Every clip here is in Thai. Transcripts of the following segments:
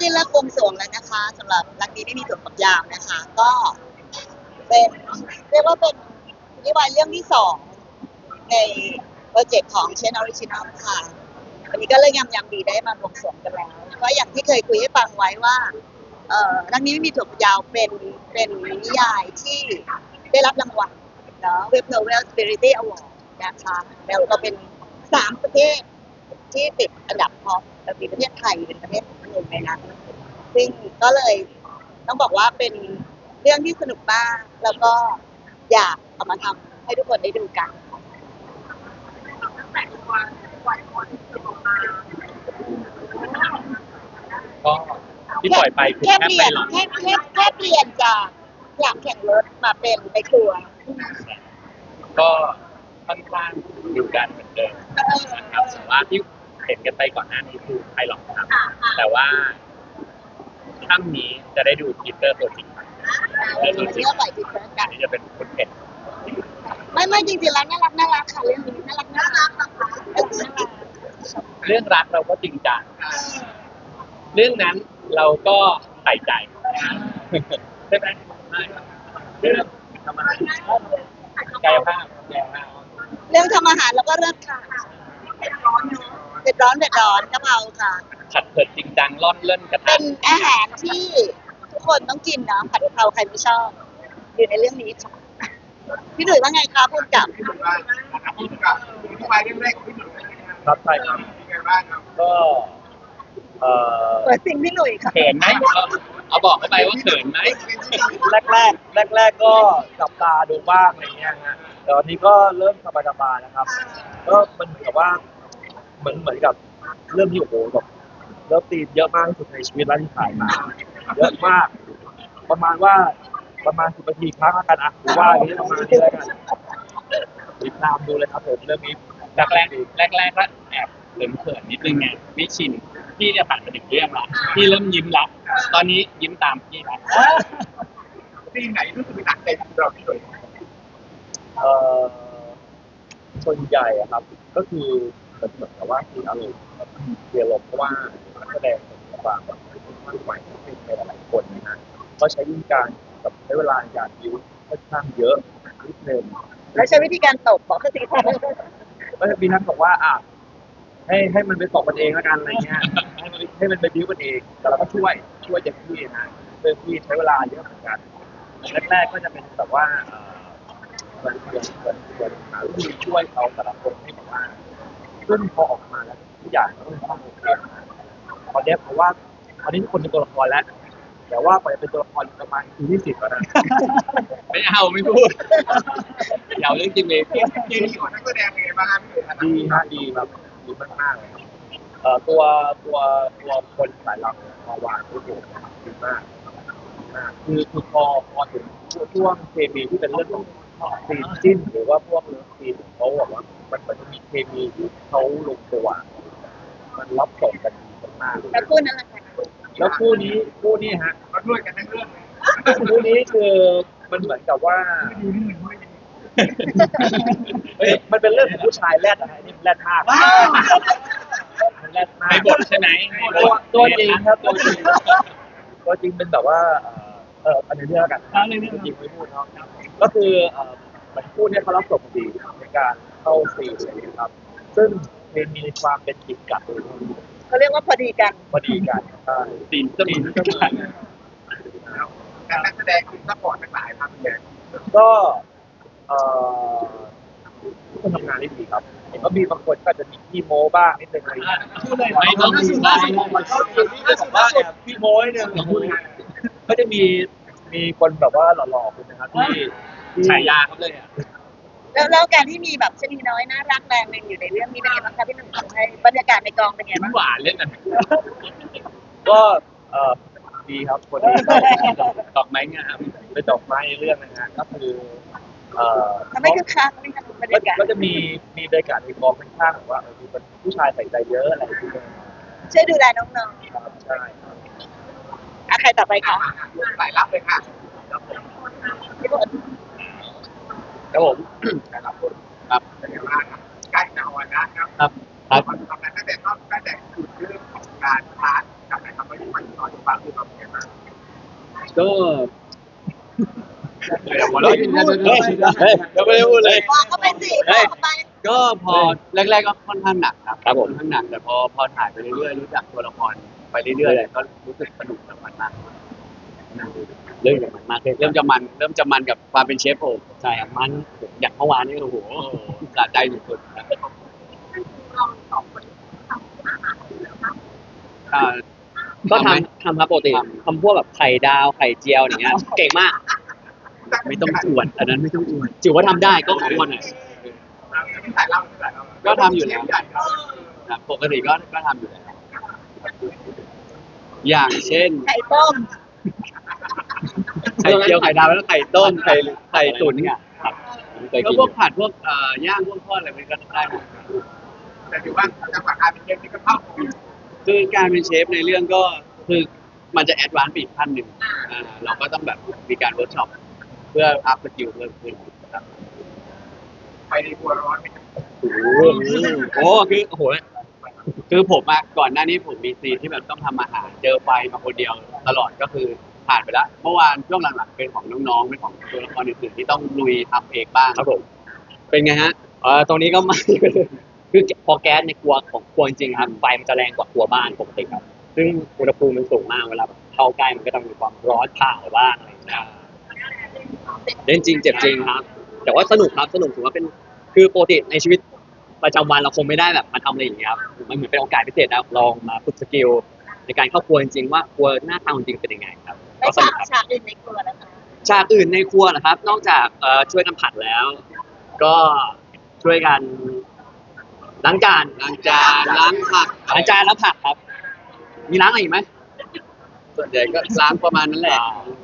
ได้เลิกบวงสรวงแล้วนะคะสำหรับรักนี้ไม่มีถั่วฝักยาวนะคะ ก็เป็นเรียกว่าเป็นนิวายเรื่องที่สองในโปรเจกต์ของเชนออริจินอลค่ะ วันนี้ก็เลยยำยำดีได้มาบวงสรวงกันแล้วก็อย่างที่เคยคุยให้ฟังไว้ว่าเอ่อรักนี้ไม่มีถั่วฝักยาวเป็นเป็นนิยายที่ได้รับรางวัลเนาะเว็บโนเวลสปิริตี้อวอร์ดนะคะแล้วก็เป็นสามประเทศที่ติดอันดับท็อปแต่มีประเทศไทยเป็นประเทศ งในนั้น ซึ่งก็เลยต้องบอกว่าเป็นเรื่องที่สนุกมาก แล้วก็อยากเอามาทำให้ทุกคนได้ดูกันก็ที่ปล่อยไปคือแค่แค่เปไปลี่ยนหลังแค่แค่แค่เปลี่ยนจากหลังแข่งรถมาเป็นไปครัว ก็ค่อนข้างดูกันเหมือนเดิมนะครับแต่ว่าที่ เห็นกันไปก่อนหน้านี้คือไพลอตครับ แต่ว่าค่ำนี้จะได้ดูทีเตอร์ตัวจริงเราเลือกปล่อยพิเศษกันที่จะเป็นคุณเผ็ดไม่ไม่จริงๆแล้วน่ารักน่ารักค่ะเรื่องนี้น่ารักน่ารักนะคะเรื่องนี้น่ารักเรื่องรักเราก็จริงจังเรื่องนั้นเราก็ใส่ใจใช่ไหมใช่เรื่องทำอะไรกายภาพกายภาพ เรื่องทำอาหารแล้วก็เลิศค่ะเผ็ดร้อนเผ็ดร้อนเผ็ดร้อนกะเพราค่ะ ขัดเผิดจริงจังร่อนเล่นกระทะเป็นอาหารที่ทุกคนต้องกินนะผัดกะเพราใครไม่ชอบ อยู่ในเรื่องนี้ค่ะพี่หนุ่ยว่าไงคะพูดกับพี่หนุ่มว่านะครับพี่หนุ่มกับที่มาเรื่องแรกของพี่หนุ่มเป็นยังไงครับใช่ครับเป็นยังไงบ้างครับก็เอ่อเปิดสิ่งพี่หนุ่ยค่ะเขินไหมเอาเอาบอกเข้าไปว่าเขินไหมแรกแรกแรกแรกๆก็จับตาดูบ้างอะไรเงี้ยฮะแต่ตอนนี้ก็เริ่มสบายๆนะครับ ก็มันเหมือนกับว่าเห มือนเหมือนกับเริ่มที่โอ้โหแบบเริ่มตีนเยอะมากที่สุดในชีวิตแล้วที่ถ่ายมาเยอะมาก ประมาณว่าประมาณสิบนาทีครั้งละกันอะหรือว่าอย่างนี้ประมาณนี้แล้วกันติดตามดูเลยครับผมเรื่องนี้แรกแรกแรกแรกๆก็แอบเขินเขินๆนิดนึงไงไม่ชินพี่เนี่ยผ่านมาถึงเรื่องละพี่เริ่มยิ้มละตอนนี้ยิ้มตามพี่ละที่ไหนรู้สึกหนักใจสำหรับพี่หนุ่มเอ่อส่วนใหญ่อะครับ ก็คือเห มือนเหมือนกับว่าคืออารมณ์เดียลมเพราะว่านักแสดงของบางแบบมากใหม่เป็นหลายๆคนนะฮะก็ใช้วิธีการกับใช้เวลาในการยิ้วค่อนข้างเยอะนิดนึงแล้วใช้วิธีการตบบอกเขาสิคะก็จะมีท่านบอกว่าอะให้ให้มันไปตอบกันเองแล้วกันอะไรเงี้ยให้มันให้มันไปบิ้วกันเองแต่เราก็ช่วยช่วยเต็มที่นะเต็มที่ใช้เวลาเยอะเหมือนกันแรกๆก็จะเป็นแบบว่ามือนเหมือนเหมือนเหมือนหาวิธีช่วยเขาแต่ละคนให้แบบว่า ซึ่งพอออกมาแล้วทุกอย่างก็เป็นความโอเคนะตอนเนี้ยเพราะว่าตอนนี้ทุกคนเป็นตัวละครแล้ว แต่ว่ากว่าจะเป็นตัวละครประมาณคือที่สิบแล้วนะไม่เอาไม่พูดอย่าเอาเรื่องจริงเลยเจดีของนักแสดงเป็นยังไงบ้างครับพี่หนุ่มดีฮะดีแบบดีมากๆเลยครับเอ่อตัวตัวตัวคนสายลับมาวางที่ผมดีมากดีมากคือคือพอพอถึงช่วงเคมีที่เป็นเรื่องของซีนจิ้นหรือว่าพวกเรื่องซีนของเขาบอกว่า มันเหมือนจะมีเคมีที่เขาลงตัวมันรับส่งกันดีมากแล้วพูดนั่นแหละค่ะๆแล้วคู่นี้คู่นี้ฮะมาด้วยกันทั้งเรื่องเลยคู่นี้คือมันเหมือนกับว่าดูนี่หนึ่งด้วยเฮ้ยมันเป็นเรื่องของผู้ชายแรดนะฮะนี่มันแรดมากมันแรดมากไม่บทใช่ไหมไม่บตัวทตัวจริงครับตัวจริงตัวจริงเป็นแบบว่าเอ่อเอออันนี้เรื่องแล้วกันตัวจริงไม่พูดเนาะก็คือเอ่อเหมือนคู่เนี่ยเขารับส่งดีในการ เข้าซีนอะไรอย่างเงี้ยครับ ซึ่งมันมีความเป็นจิตกับเขาเรียกว่าพอดีกัน พอดีกันใช่ตีนเสมอก็เหมือนแต่นักแสดงคุณซัพพอร์ตทั้งหลายครับพี่หนุ่มก็เอ่อทุกคนทำงานได้ดีครับเห็นว่ามีบางคนก็จะมีขี้โม้บ้างนิดนึงอะไรอย่างเงี้ยไม่ต้องดูได้มันก็คือที่ผมว่าแอบขี้โม้นิดนึงก็จะมีมีคนแบบว่าหล่อๆคนนะครับที่ที่ฉายาเขาเลยอะ แล้วแล้วการที่มีแบบชนีน้อยน่ารักแรงหนึ่งอยู่ในเรื่องนี้เป็นไงบ้างคะพี่หนุ่มทำให้บรรยากาศในกองเป็นไงยิ้มบ้าง หวานเล่นอะก็เอ่อดีครับคนนี้ดอกไม้งามเป็นดอกไม้ในเรื่องนะฮะก็คือเอ่อทำให้คึกคักไม่ทำบรรก็ยากาศก็จะมีมีบรรยากาศในกองค่อนข้างแบบว่าเออมีเป็นผู้ชายใส่ใจเยอะอะไรอย่างเงี้ยช่วยดูแลน้องครับใช่ครับๆอะใครต่อไปคะสายลับเลยค่ะพี่บด ครับผมสายลับคุณครับเป็นยังไงบ้างครับใกล้จะออนแล้วครับครับครับทำงานตั้งแต่ต้นตั้งแต่จุดเริ่มของการพาร์ทกับการทำให้มันตอนก็เดี๋ยวหัวเราะอยู่นะเฮ้ยเฮ้ยยังไม่ได้พูดเลย บอกเข้าไปสิบอกเข้าไปก็พอแรกๆก็ค่อนข้างหนักครับครับผมค่อนข้างหนักแต่พอพอถ่ายไปเรื่อยๆรู้จักตัวละครไปเรื่อยๆเนี่ยก็รู้สึกสนุกกับมันมาก เรื่องอย่างมันมากขึ้นเริ่มจะมันเริ่มจะมันกับความเป็นเชฟโอใช่ครับมันอย่างเมื่อวานนี่โอ้โหสะใจสุดๆนะอ่าก็ทำไหมทำทำครับปกติทำทำพวกแบบไข่ดาวไข่เจียวอย่างเงี้ยเก่งมาก ไม่ต้องอวดอันนั้นไม่ต้องอวดถือว่าทำได้ก็ขอวดหน่อยที่ถ่ายเล่าที่ถ่ายเล่าก็ทำอยู่แล้วนะปกติก็ก็ทำอยู่แล้วอย่างเช่น ไข่ต้ม ไข่เจียวไข่ดาวแล้วไข่ต้มไข่ไข่ตุ๋นเนี่ยครับผมเคยก็กินพวกผัดพวกเอ่อย่างพวกทอดอะไรมันก็ได้หมดแต่ถือว่าจังหวะการเป็นเกมที่ก็เข้าถึงคือการเป็นเชฟในเรื่องก็คือมันจะแอดวานซ์ไปอีกขั้นหนึ่งอ่าเราก็ต้องแบบมีการเวิร์กช็อปเพื่ออัพสกิลเพิ่มขึ้นครับ ไปในครัวร้อนไปโอ้โหโอ้คือโอ้โหคือผมอะก่อนหน้านี้ผมมีซีนที่แบบต้องทำอาหารเจอไฟมาคนเดียวตลอดก็คือ ผ่านไปแล้วเมื่อวานช่วงหลังๆเป็นของน้องๆเป็นของตัวละครอื่นๆที่ต้องลุยทำเองบ้างครับผมเป็นไงฮะเออตรงนี้ก็ไม่ คือพอแก๊สในครัวของครัวจริงๆครับไฟมันจะแรงกว่าครัวบ้านปกติครับ ซึ่งอุณหภูมิมันสูงมากเวลาแบบเข้าใกล้มันก็ต้องมีความร้อนเผาบ้างอะไรอย่างเงี้ยเล่นจริงเจ็บจริงครับ แต่ว่าสนุกครับสนุกถือว่าเป็นคือปกติในชีวิตประจำวันเราคงไม่ได้แบบมาทำอะไรอย่างเงี้ยครับมันเหมือนเป็นโอกาสพิเศษนะลองมาฝึกสกิลในการเข้าครัวจริงๆว่าครัวหน้าตาจริงๆเป็นยังไงครับ ไม่ก็สฉานุกกครับฉากอื่นในครัวนะคะฉากอื่นในครัวนะครับ นอกจากเอ่อช่วยกันผัดแล้ว ก็ช่วยกันล้างจานล้างจานล้างผักล้างจานแล้วผักครับ มีล้างอะไรอีกไหมส่วนใหญ่ก็ล้างประมาณนั้นแหละ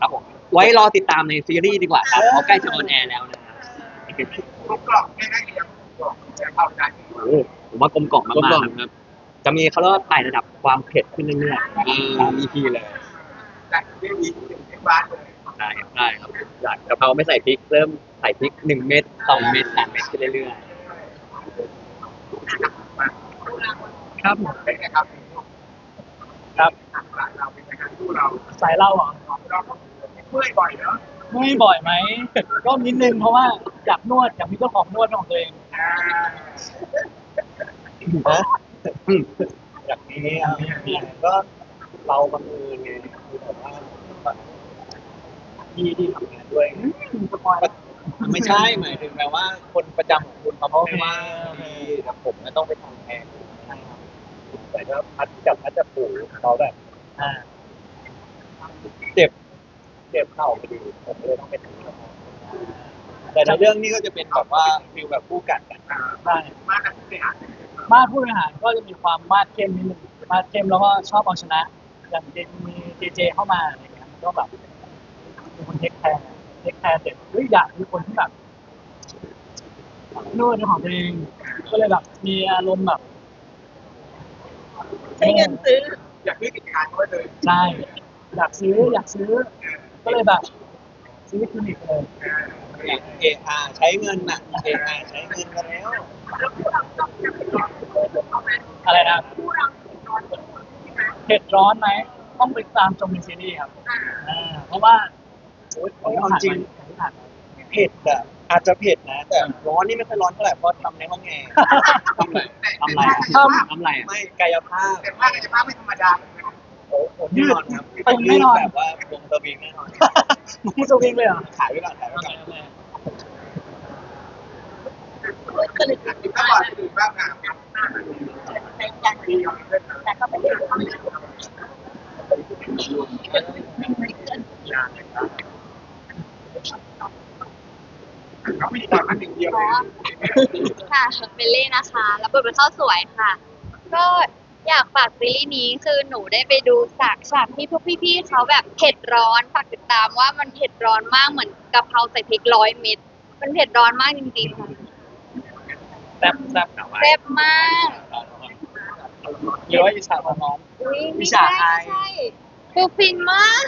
ครับผมไว้รอติดตามในซีรีส์ดีกว่าครับเพราะใกล้จะออนแอร์แล้วนะครับทุกกล่องง่ายๆเดียวกล่องจะเข้าใจโอ้โหผมว่ากลมกล่อมมากกลมกล่อมๆครับจะมีเขาเรียกว่าไต่ระดับความเผ็ดขึ้นเรื่อยๆ อ่าตาม EP เลย แต่ไม่มีถึงที่บ้านเลยได้ครับได้ครับจากกะเพราไม่ใส่พริกเริ่มใส่พริกหนึ่งเม็ดสองเม็ดสามเม็ดขึ้นเรื่อยครับผมเป็นไงครับครับเราเป็นไงครับคู่เราสายเล่าเหรอเราเมื่อยบ่อยเนาะไม่บ่อยไหมก็นิดนึงเพราะว่าอยากนวดอยากมีเจ้าของนวดเป็นของตัวเองอ่าอยากมีอยากมีก็เราบังเอิญไงคือ แบบว่าที่ที่ทำงานด้วยสปอยไม่ใช่หมายถึงแบบว่าคนประจำของคุณเขาไม่ว่างดีแต่ผมไม่ต้องไปทำแทนแต่ถ้าพัดจับพัดจับผูเขาแบบอ่าเจ็บเจ็บเข่าพอดีผมเลยต้องไปทำแต่ในเรื่องนี้ก็จะเป็นแบบว่าฟิลแบบคู่กัดกันอ่าใช่มากกับผู้บริหารมาดผู้บริหารก็จะมีความมาดเข้มนิดนึงมาดเข้มแล้วก็ชอบเอาชนะ อย่างเจมี เจเจเข้ามาอะไรเงี้ยมันก็แบบมีคนเทคแคร์เทคแคร์เสร็จเฮ้ยอยากมีคนที่แบบนวดเป็นของตัวเองก็เลยแบบมีอารมณ์แบบใช้เงินซื้ออยากซื้อกิจการด้วยเลยใช่อยากซื้ออยากซื้อ ก็เลยแบบซื้อคลินิกเลยอย่างเออาใช้เงินน่ะเออาใช้เงินกันแล้วอะไรนะเผ็ดร้อนไหม ต้องไปตามชมในซีรีส์ครับอ่าเพราะว่าโอ้ยผมผ่านจริงมาผมผ่านมา เผ็ดอะอาจจะเผ็ดนะ แต่ร้อนนี่ไม่ค่อยร้อนเท่าไหร่เพราะทำในห้องแอร์ ทำไรๆทำไรอะทำไรอะไม่กายภาพแต่ภาคกายภาพไม่ธรรมดาโอ้โหแน่นอนครับตึงแน่นอน แบบว่าวงสวิงแน่นอนมึงสวิงเลยเหรอขายไว้ก่อนขายไว้ก่อนก็เลยติดตลอดอยู่บ้างอะในการมีอยู่เรื่อยแต่ก็ไม่ได้ทำๆเขาไม่ได้ตอนนั้นอย่างเดียวเลยค่ะเบลลี่นะคะรับบทเป็นข้าวสวยค่ะ ก็อยากฝากซีรีส์นี้คือหนูได้ไปดูฉากฉากที่พวกพี่ๆเขาแบบเผ็ดร้อนฝากติดตามว่ามันเผ็ดร้อนมากเหมือนกะเพราใส่พริกร้อยเม็ดมันเผ็ดร้อนมากจริงๆค่ะแซ่บแซ่บแซ่บมากหรือว่าอิสระน้อง อุ้ยวิไม่ชาใช่อายไม่ใช่ คือฟินมาก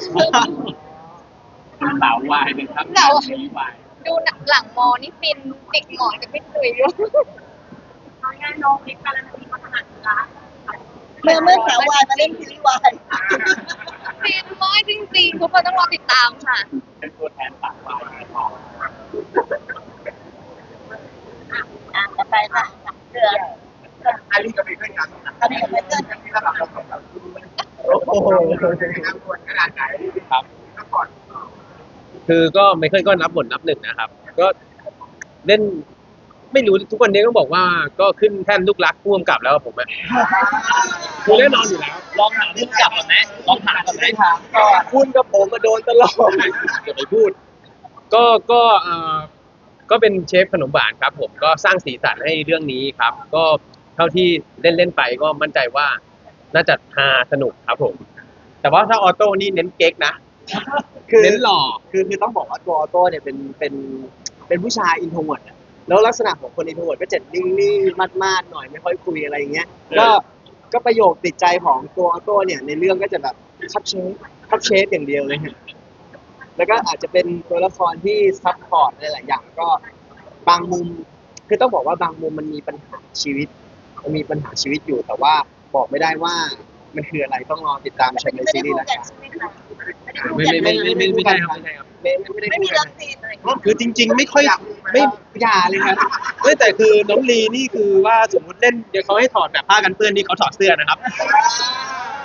สาววายเป็นครับสาวสีวายดูหลังมอนี่ฟินติดหมอนกับพี่ตุ๋ยอยู่งานน้องเล็กการันตีมาขนาดนี้ละเมื่อเมื่อสาววายมาเล่นซีรีส์วายฟินมากจริงๆ ทุกคนต้องรอติดตามค่ะ เป็นตัวแทนต่างวายในทองอะต่อไปค่ะเดือนอันนี้ก็เป็นเพื่อนกันอันนี้เป็นเพื่อนที่ระดับเราสองเรา โอ้โหเป็นน้ำควรขนาดไหนครับ ก็ก่อนคือก็ไมเคิลก็นับบทนับหนึ่งนะครับ ก็เล่น ไม่รู้ทุกวันนี้ก็บอกว่าก็ขึ้นแท่นลูกรักพ่วงกับแล้วผมอะคือแน่นอนอยู่แล้วลองถามผู้กำกับก่อนไหมลองถามก่อนไหมถามก็คุณกับผมมาโดนตลอดอย่าไปพูด ก็ก็เอ่อก็เป็นเชฟขนมหวานครับ ผมก็สร้างสีสันให้เรื่องนี้ครับ ก็เท่าที่เล่นเล่นๆไปก็มั่นใจว่า น่าจะฮาสนุกครับผม แต่ว่าถ้าออโต้นี่เน้นเก๊กนะคือเน้นหล่อคือคือต้องบอกว่าตัวออโต้เนี่ยเป็นเป็นเป็นผู้ชายอินโทรเวิร์ดอะแล้วลักษณะของคนอินโทรเวิร์ดก็จะนิ่งๆมาดๆหน่อยไม่ค่อยคุยอะไรอย่างเงี้ยก็ก็ประโยคติดใจของตัวออโต้เนี่ยในเรื่องก็จะแบบคับเชฟคับเชฟอย่างเดียวเลยฮะแล้วก็อาจจะเป็นตัวละครที่ซับพอร์ตหลายๆอย่างก็บางมุม คือต้องบอกว่าบางมุมมันมีปัญหาชีวิต มันมีปัญหาชีวิตอยู่แต่ว่า บอกไม่ได้ว่ามันคืออะไรต้องรอติดตามชมในไม่ซีได้รีส์คู่แล้วกักันนใช่ไหมคะไม่ไม่ไม่ไม่ไม่ไม่ใช่ครับไม่ใช่ครับไม่ไม่ได้ไม่มีคู่กัเลินฟซีนอะไรคือจริง ๆ ไม่ค่อยไม่อย่าเลยครับไม่แต่คือน้องลีนี่คือว่าสมมุติเล่นเดี๋ยวเขาให้ถอดแบบผ้ากันเปื้อนนี่เขาถอดเสื้อนะครับ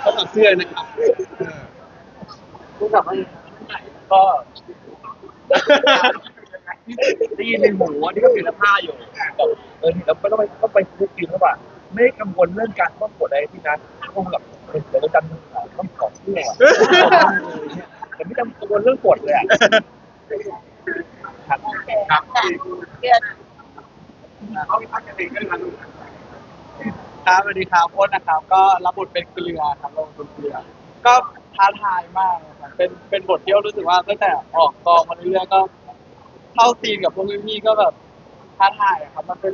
เขาถอดเสื้อนะครับคู่กับว่าก็ได้ยินในหูว่าที่ก็มีผ้าอยู่แบบเออแล้วไม่ต้องไปต้องไปคุกกินหรือเป ล่าไม่กังวลเรื่องการต้องกดอะไรที่นั้นคงแบบเดี๋ยวเราจำต้องขอเชื่อแต่ไม่จำกังวลเรื่องกดเลยอะโอเคค่ะเดือนเขามีพัฒนาเรื่องการดูครับสวัสดีครับอ้นนะครับ ก็รับบทเป็นเกลือครับลงเป็นเกลือ ก็ท้าทายมากนะครับเป็นเป็นบทที่รู้สึกว่าตั้งแต่ออกกองมาเรื่อยๆก็เข้าซีนกับพวกพี่ๆก็แบบท้าทายอะครับ มันเป็น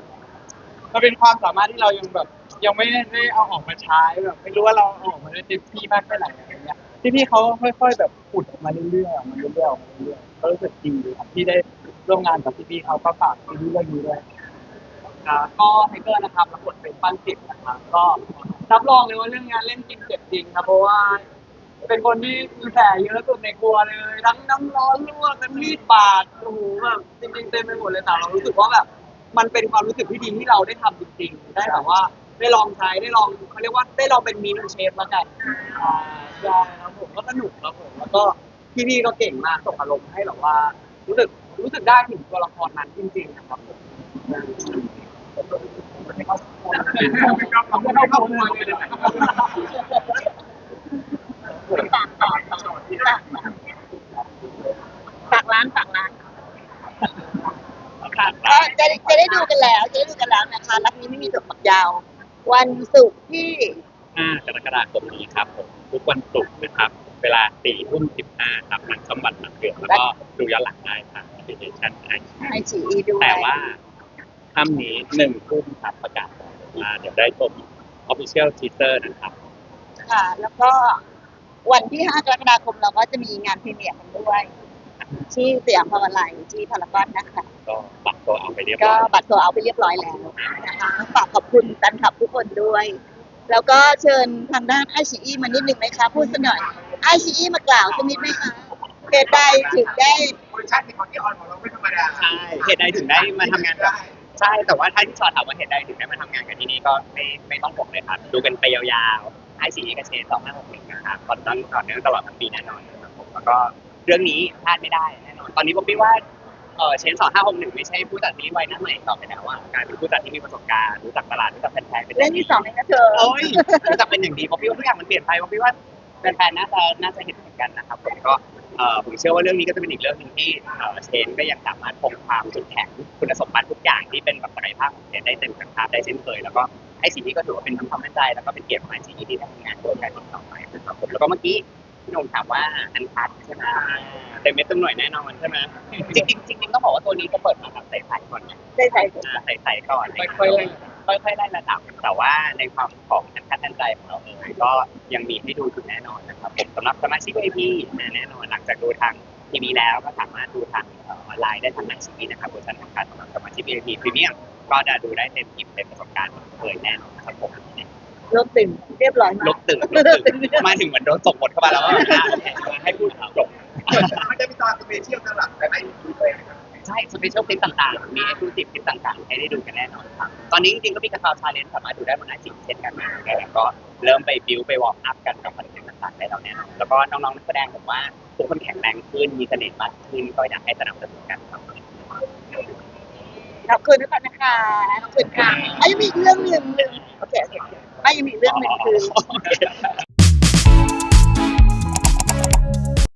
มันเป็นความสามารถที่เรายังแบบ ยังไม่ได้เอาออกมาใช้แบบ ไม่รู้ว่าเราเอาออกมาได้เต็มที่มากแค่ไหนอะไรเงี้ยพี่ๆเขาค่อย ๆ แบบขุดออกมาเรื่อยๆออกมาเรื่อยๆออกมาเรื่อยๆก็รู้สึกดีครับที่ได้ร่วมงานกับพี่ๆเขาก็ฝากซีรีส์เรื่องนี้ด้วยอ่าก็ไทเกอร์นะครับรับบทเป็นปั้นจิตนะครับก็รับรองเลยว่าเรื่องงานเล่นจริงเจ็บจริงครับเพราะว่าเป็นคนที่มีแผลเยอะสุดในครัวเลย ทั้งน้ำร้อนลวกทั้งมีดบาดโอ้โหแบบจริงๆเต็มไปหมดเลยแต่เรารู้สึกว่าแบบ มันเป็นความรู้สึกที่ดีที่เราได้ทำจริงๆ ได้แบบว่าได้ลองใช้ได้ลองเขาเรียกว่าได้ลองเป็นมีนเชฟแล้วกันอ่าใช่ครับผมก็สนุกครับผมแล้วก็พี่ๆก็เก่งมากส่งอารมณ์ให้แบบว่า รู้สึกรู้สึกได้ถึงตัวละครนั้นจริงๆนะครับผมไม่เข้าครัวไม่เข้าครัวเลยฝากต่อต่อฝากร้านฝากร้าน จะได้จะได้ดูกันแล้วจะได้ดูกันแล้วนะคะรักนี้ไม่มีถั่วฝักยาว วันศุกร์ที่ 5กรกฎาคมนี้ครับผมทุกวันศุกร์นะครับ เวลา4ทุ่ม15ครับทางช่องบัตรหนักเดือดแล้วก็ดูย้อนหลังได้ทางแอปพลิเคชันไอไอชีอีด้วยแต่ว่าค่ำนี้หนึ่งทุ่มครับประกาศว่าเดี๋ยวได้ชม official teaser นะครับค่ะ แล้วก็วันที่ 5 กรกฎาคมเราก็จะมีงานพรีเมียร์กันด้วย ที่สยามพาวไลน์ที่พารากอนนะคะ ก็ปักตัวเอาไปเรียบก็ร้อยบัตรตัวเอาไปเรียบร้อยแล้วนะคะฝากขอบคุณแฟนคลับทุกคนด้วย แล้วก็เชิญทางด้านไอชีอีมานิดนึงไหมคะพูดสักหน่อยไอชีอีมากล่าวสักนิดไหมคะเหตุใดถึงได้เวอร์ชันที่ของที่ออนของเราไม่ธรรมดาใช่เหตุใดถึงได้มาทำงานกับใช่แต่ว่าถ้าที่ชอถามว่าเหตุใดถึงได้มาทำงานกันที่นี่ก็ไม่ไม่ต้องห่วงเลยครับ ดูกันไปยาวๆไอซีกับเชนสองห้าหกหนึ่งนะครับตอนต้นต่อเนื่องตลอดทั้งปีแน่นอนนะครับผมแล้วก็เรื่องนี้พลาดไม่ได้แน่นอน ตอนนี้ผมคิดว่าเออเชนสองห้าหกหนึ่งไม่ใช่ผู้จัดซีรีส์วัยหน้าใหม่ต่อไปแล้วอะกลายเป็นผู้จัดที่มีประสบการณ์รู้จักตลาดรู้จักแฟนๆเป็นเรื่องที่สองเองนะเธอโอ้ยรู้จักเป็นอย่างดีเพราะพี่ว่าทุกอย่างมันเปลี่ยนไปเพราะพี่ว่าแฟนๆน่าจะน่าจะเห็นเหมือนกันนะครับผมก็เอ่อผมเชื่อว่าเรื่องนี้ก็จะเป็นอีกเรื่องหนึ่งที่เอ่อเชนก็ยังสามารถคงความจุดแข็งคุณสมบัติทุกอย่างที่เป็นแบบศักยภาพของเชนได้เต็มศักยภาพได้เช่นเคยแล้วก็ไอซีนี้ก็ถือว่าเป็นทั้งความมั่นใจแล้วก็เป็นเกียรติของไอซีที่ได้ทำงานร่วมกันต่อไปนะครับผมแล้วก็เมื่อกี้ พี่หนุ่มถามว่าอันคัดใช่ไหมเต็มเม็ดเต็มหน่วยแน่นอนใช่ไหมจริงๆจริงๆต้องบอกว่าตัวนี้จะเปิดมาแบบใสๆก่อนนะได้ใส่อ่าใส่ๆก่อนค่อยๆไล่ค่อยๆไล่ระดับแต่ว่าในความของอันคัดอันใจของเราเองก็ยังมีให้ดูอยู่แน่นอนนะครับผมสำหรับสมาชิก VIP แน่นอนหลังจากดูทางทีวีแล้วก็สามารถดูทางเออออนไลน์ได้ทางไอซีนะครับเวอร์ชันอันคัดสำหรับสมาชิก VIP พรีเมียมก็จะดูได้เต็มอิ่มเต็มประสบการณ์เหมือนเคยแน่นอนครับผม รวมถึงเรียบร้อยมาก ลบตึงลบตึงมาถึงเหมือนโดนส่งบทเข้ามาแล้วว่าให้พูดจบมันจะมีตอนสเปเชียลสำหรับแต่ละ EP เลยนะครับใช่สเปเชียลคลิปต่างๆ มีเอ็กซ์คลูซีฟคลิปต่างๆ ให้ได้ดูกันแน่นอนครับ ตอนนี้จริงๆ ก็มีกระเพราชาเลนจ์สามารถดูได้บนไอจีเช่นกันนะครับก็เริ่มไปบิวไปวอร์มอัพกันกับคอนเทนต์ต่างๆ ได้แล้วแน่นอนแล้วก็น้องๆนักแสดงผมว่าทุกคนแข็งแรงขึ้น มีเสน่ห์มากขึ้น ก็อยากให้สนับสนุนกันครับ ขอบคุณทุกคนนะคะขอบคุณค่ะอะยังมีอีกเรื่องหนึ่งโอเคโอเค ไม่ยังมีอีกเรื่องหนึ่งคือ